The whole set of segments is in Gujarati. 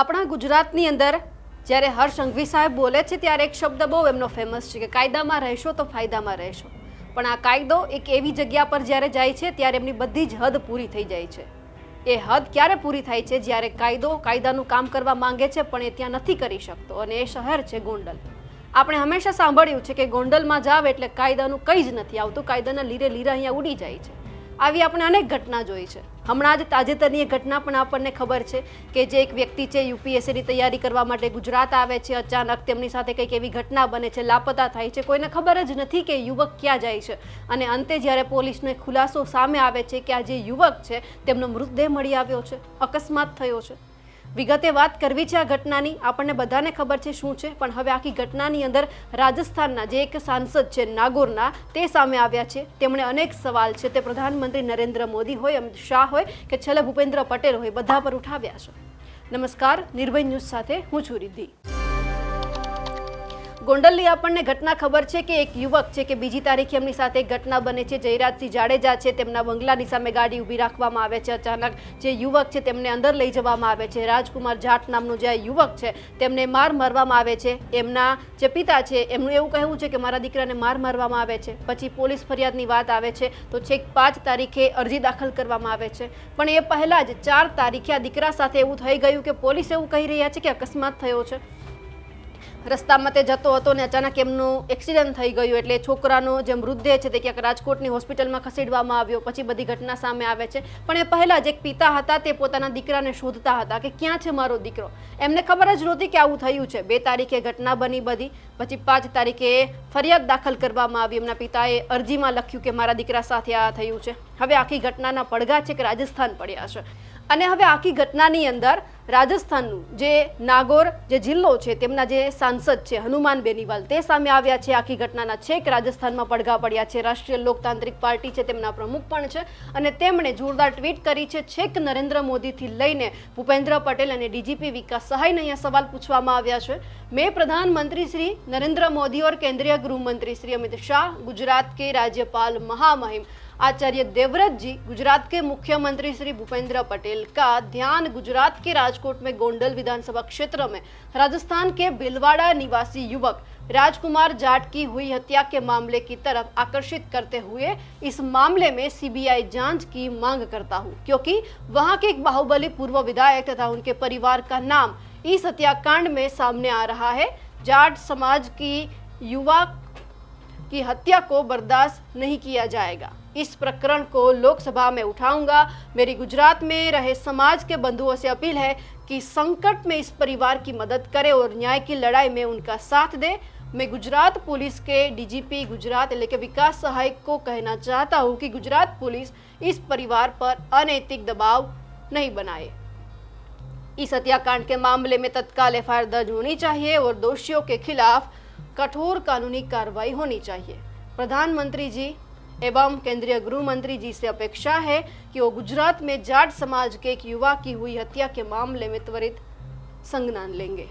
આપણા ગુજરાતની અંદર જ્યારે હર્ષ સંઘવી સાહેબ બોલે છે ત્યારે એક શબ્દ બહુ એમનો ફેમસ છે કે કાયદામાં રહેશો તો ફાયદામાં રહેશો. પણ આ કાયદો એક એવી જગ્યા પર જ્યારે જાય છે ત્યારે એમની બધી જ હદ પૂરી થઈ જાય છે. એ હદ ક્યારે પૂરી થાય છે જ્યારે કાયદો કાયદાનું કામ કરવા માંગે છે પણ એ ત્યાં નથી કરી શકતો અને એ શહેર છે ગોંડલ. આપણે હંમેશા સાંભળ્યું છે કે ગોંડલમાં જાવ એટલે કાયદાનું કંઈ જ નથી આવતું, કાયદાના લીરે લીરા અહીંયા ઉડી જાય છે. આવી આપણે અનેક ઘટના જોઈ છે. હમણાં જ તાજેતરની એક ઘટના પણ આપણને ખબર છે કે જે એક વ્યક્તિ છે, યુપીએસસીની તૈયારી કરવા માટે ગુજરાત આવે છે. અચાનક તેમની સાથે કંઈક એવી ઘટના બને છે, લાપતા થાય છે. કોઈને ખબર જ નથી કે યુવક ક્યાં જાય છે. અને અંતે જ્યારે પોલીસનો ખુલાસો સામે આવે છે કે આ જે યુવક છે, તેમનો મૃતદેહ મળી આવ્યો છે, અકસ્માત થયો છે. વિગતે વાત કરવી છે આ ઘટનાની. આપણને બધાને ખબર છે શું છે, પણ હવે આખી ઘટનાની અંદર રાજસ્થાનના જે એક સાંસદ છે નાગોરના, તે સામે આવ્યા છે. તેમણે અનેક સવાલ છે તે પ્રધાનમંત્રી નરેન્દ્ર મોદી હોય, અમિત શાહ હોય કે છેલ્લે ભૂપેન્દ્ર પટેલ હોય, બધા પર ઉઠાવ્યા છે. નમસ્કાર, નિર્ભય ન્યૂઝ સાથે હું છું રિદ્ધિ. ગોંડલની આપણને ઘટના ખબર છે કે એક યુવક છે કે બીજી તારીખે એમની સાથે ઘટના બને છે. જયરાજસિંહ જાડેજા છે, તેમના બંગલાની સામે ગાડી ઊભી રાખવામાં આવે છે. અચાનક જે યુવક છે તેમને અંદર લઈ જવામાં આવે છે. રાજકુમાર જાટ નામનો જે યુવક છે તેમને માર મારવામાં આવે છે. એમના જે પિતા છે એમનું એવું કહેવું છે કે મારા દીકરાને માર મારવામાં આવે છે. પછી પોલીસ ફરિયાદની વાત આવે છે તો છેક પાંચ તારીખે અરજી દાખલ કરવામાં આવે છે. પણ એ પહેલાં જ ચાર તારીખે આ દીકરા સાથે એવું થઈ ગયું કે પોલીસ એવું કહી રહ્યા છે કે અકસ્માત થયો છે. રસ્તામાં તે જતો હતો ને અચાનક એમનું એક્સિડન્ટ થઈ ગયું એટલે છોકરાનો જે મૃતદેહ છે તે ક્યાંક રાજકોટની હોસ્પિટલમાં ખસેડવામાં આવ્યો. પછી બધી ઘટના સામે આવે છે. પણ એ પહેલાં જ એક પિતા હતા તે પોતાના દીકરાને શોધતા હતા કે ક્યાં છે મારો દીકરો? એમને ખબર જ નહોતી કે આવું થયું છે. બે તારીખે ઘટના બની બધી. પછી પાંચ તારીખે ફરિયાદ દાખલ કરવામાં આવી. એમના પિતાએ અરજીમાં લખ્યું કે મારા દીકરા સાથે આ થયું છે. હવે આખી ઘટનાના પડઘા છે કે રાજસ્થાન પડ્યા છે. અને હવે આખી ઘટનાની અંદર રાજસ્થાનનું જે નાગોર જે જિલ્લો છે, તેમના જે સાંસદ છે, હનુમાન બેનીવાલ, તે સામે આવ્યા છે આખી ઘટનાના છેક. રાજસ્થાનમાં પડઘા પડ્યા છે. રાષ્ટ્રીય લોકતાંત્રિક પાર્ટી છે, તેમના પ્રમુખ પણ છે અને તેમણે જોરદાર ટ્વીટ કરી છે. છેક નરેન્દ્ર મોદીથી લઈને ભૂપેન્દ્ર પટેલ અને ડીજીપી વિકાસ સહાયને અહીંયા સવાલ પૂછવામાં આવ્યા છે. મેં પ્રધાનમંત્રી શ્રી નરેન્દ્ર મોદી ઓર કેન્દ્રીય ગૃહમંત્રી શ્રી અમિત શાહ, ગુજરાત કે રાજ્યપાલ મહામહિમ आचार्य देवव्रत जी, गुजरात के मुख्यमंत्री श्री भूपेंद्र पटेल का ध्यान गुजरात के राजकोट में गोंडल विधानसभा क्षेत्र में। राजस्थान के भिलवाड़ा निवासी युवक राजकुमार जाट की हुई हत्या के मामले की तरफ़ आकर्षित करते हुए इस मामले में सीबीआई जाँच की मांग करता हूँ, क्योंकि वहाँ के एक बाहुबली पूर्व विधायक तथा उनके परिवार का नाम इस हत्याकांड में सामने आ रहा है। जाट समाज की युवा की हत्या को बर्दाश्त नहीं किया जाएगा। इस प्रकरण को लोकसभा में उठाऊँगा। मेरी गुजरात में रहे समाज के बंधुओं से अपील है कि संकट में इस परिवार की मदद करें और न्याय की लड़ाई में उनका साथ दें। मैं गुजरात पुलिस के डीजीपी, गुजरात लेके विकास सहायक को कहना चाहता हूँ कि गुजरात पुलिस इस परिवार पर अनैतिक दबाव नहीं बनाए। इस हत्याकांड के मामले में तत्काल एफआईआर दर्ज होनी चाहिए और दोषियों के खिलाफ कठोर कानूनी कार्रवाई होनी चाहिए। प्रधानमंत्री जी एवं केंद्रीय गृह मंत्री जी से अपेक्षा है कि वो गुजरात में जाट समाज के एक युवा की हुई हत्या के मामले में त्वरित संज्ञान लेंगे।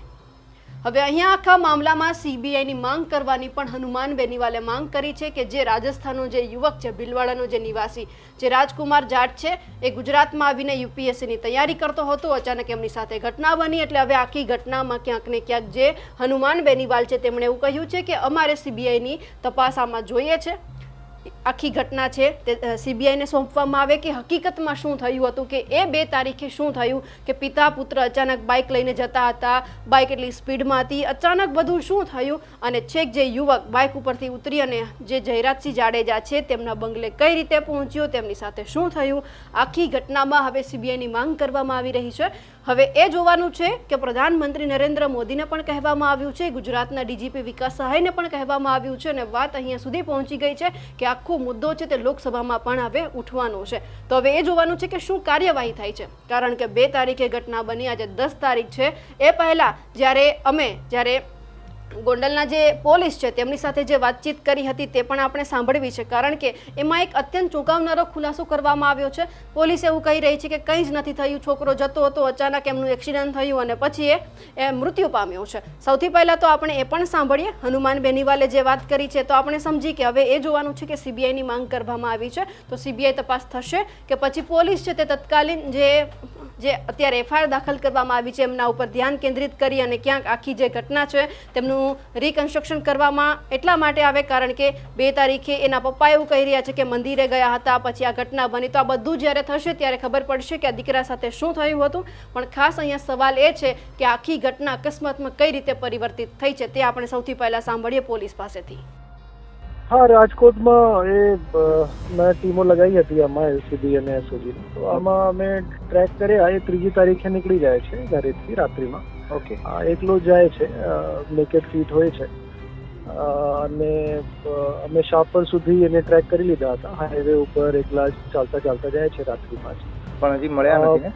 હવે અહીંયા આખા મામલામાં સીબીઆઈની માંગ કરવાની પણ હનુમાન બેનીવાલે માંગ કરી છે કે જે રાજસ્થાનનો જે યુવક છે, ભીલવાડાનો જે નિવાસી જે રાજકુમાર જાટ છે, એ ગુજરાતમાં આવીને યુપીએસસીની તૈયારી કરતો હતો. અચાનક એમની સાથે ઘટના બની એટલે હવે આખી ઘટનામાં ક્યાંક ને ક્યાંક જે હનુમાન બેનીવાલ છે, તેમણે એવું કહ્યું છે કે અમારે સીબીઆઈની તપાસ આમાં જોઈએ છે. આખી ઘટના છે તે સીબીઆઈને સોંપવામાં આવે કે હકીકતમાં શું થયું હતું કે એ બે તારીખે શું થયું કે પિતા પુત્ર અચાનક બાઇક લઈને જતા હતા, બાઇક એટલી સ્પીડમાં હતી, અચાનક બધું શું થયું અને છેક જે યુવક બાઇક ઉપરથી ઉતરી અને જે જયરાજસિંહ જાડેજા છે તેમના બંગલે કઈ રીતે પહોંચ્યો, તેમની સાથે શું થયું, આખી ઘટનામાં હવે સીબીઆઈની માંગ કરવામાં આવી રહી છે. હવે એ જોવાનું છે કે પ્રધાનમંત્રી નરેન્દ્ર મોદીને પણ કહેવામાં આવ્યું છે, ગુજરાતના ડીજીપી વિકાસ સહાયને પણ કહેવામાં આવ્યું છે અને વાત અહીંયા સુધી પહોંચી ગઈ છે કે આખો મુદ્દો છે તે લોકસભામાં પણ હવે ઉઠવાનો છે. તો હવે એ જોવાનું છે કે શું કાર્યવાહી થાય છે. કારણ કે બે તારીખે ઘટના બની, આજે દસ તારીખ છે. એ પહેલાં જ્યારે અમે, જ્યારે ગોંડલના જે પોલીસ છે, તેમની સાથે જે વાતચીત કરી હતી તે પણ આપણે સાંભળવી છે. કારણ કે એમાં એક અત્યંત ચોંકાવનારો ખુલાસો કરવામાં આવ્યો છે. પોલીસ એવું કહી રહી છે કે કંઈ જ નથી થયું. છોકરો જતો હતો, અચાનક એમનું એક્સિડન્ટ થયું અને પછી એ મૃત્યુ પામ્યો છે. સૌથી પહેલાં તો આપણે એ પણ સાંભળીએ. હનુમાન બેનીવાલે જે વાત કરી છે, તો આપણે સમજી કે હવે એ જોવાનું છે કે સીબીઆઈની માંગ કરવામાં આવી છે. તો સીબીઆઈ તપાસ થશે કે પછી પોલીસ છે તે તત્કાલીન જે જે અત્યારે એફઆઈઆર દાખલ કરવામાં આવી છે, એમના ઉપર ધ્યાન કેન્દ્રિત કરી અને ક્યાંક આખી જે ઘટના છે, તેમનું રિકન્સ્ટ્રક્શન કરવામાં એટલા માટે આવે કારણ કે બે તારીખે એના પપ્પા એવું કહી રહ્યા છે કે મંદિરે ગયા હતા, પછી આ ઘટના બની. તો આ બધું જ્યારે થશે ત્યારે ખબર પડશે કે આ દીકરા સાથે શું થયું હતું. પણ ખાસ અહીંયા સવાલ એ છે કે આખી ઘટના અકસ્માતમાં કઈ રીતે પરિવર્તિત થઈ છે તે આપણે સૌથી પહેલાં સાંભળીએ પોલીસ પાસેથી. હા રાજકોટમાં એ મેં ટીમો લગાવી હતી આમાં એલસીબી અને એસઓજી. તો આમાં અમે ટ્રેક કર્યા એ ત્રીજી તારીખે નીકળી જાય છે ઘરેથી રાત્રિમાં. ઓકે. આ એકલો જાય છે નેકેડ ફીટ હોય છે. અને અમે શાપર સુધી એને ટ્રેક કરી લીધા હતા. હાઈવે ઉપર એકલા ચાલતા ચાલતા જાય છે રાત્રિમાં જ. પણ હજી મળ્યા નથી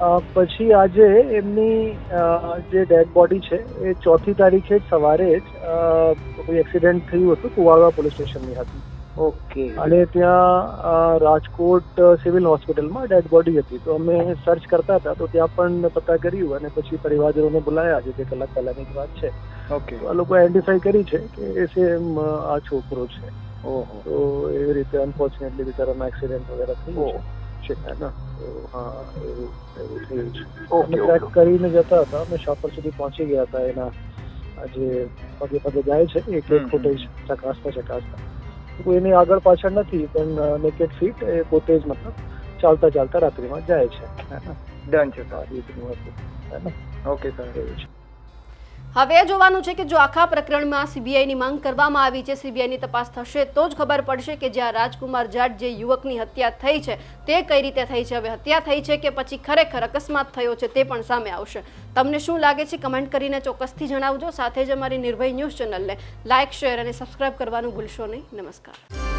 પછી આજે એમની જે ડેડ બોડી છે એ ચોથી તારીખે સવારે જ કોઈ એક્સિડન્ટ થયું હતું કુવાડવા પોલીસ સ્ટેશનની હતી. ઓકે. અને ત્યાં રાજકોટ સિવિલ હોસ્પિટલમાં ડેડ બોડી હતી. તો અમે સર્ચ કરતા હતા તો ત્યાં પણ પતા કર્યું અને પછી પરિવારજનોને બોલાયા આજે બે કલાક પહેલાની જ વાત છે. ઓકે. આ લોકો આઈડેન્ટિફાઈ કરી છે કે એ સેમ આ છોકરો છે. ઓહો. તો એવી રીતે અનફોર્ચ્યુનેટલી બિચારાનો એક્સિડન્ટ વગેરે થયું. છે. છે ને? ઓકે, ટ્રેક કરીને જતા હતા. અમે શોપર સુધી પહોંચી ગયા હતા એના. જે પગે પગે જાય છે એક હમ, એક ફૂટેજ ચકાસતા ચકાસતા. એની આગળ પાછળ નથી પણ નેકેડ ફીટ એ પોતે જ મતલબ ચાલતા ચાલતા રાત્રિમાં જાય છે? ડન છે સર? ઓકે સર એવું છે. હવે જોવાનું છે કે જો આખા પ્રકરણમાં સીબીઆઈની માંગ કરવામાં આવી છે, સીબીઆઈની તપાસ થશે, તો જ ખબર પડશે કે જ્યાં રાજકુમાર જાટ જે યુવકની હત્યા થઈ છે, તે કઈ રીતે થઈ છે? હવે હત્યા થઈ છે કે પછી ખરેખર અકસ્માત થયો છે તે પણ સામે આવશે. તમને શું લાગે છે કમેન્ટ કરીને ચોક્કસથી જણાવજો. સાથે જ અમારી નિર્ભય ન્યૂઝ ચેનલને લાઇક શેર અને સબસ્ક્રાઇબ કરવાનું ભૂલશો નહીં. નમસ્કાર.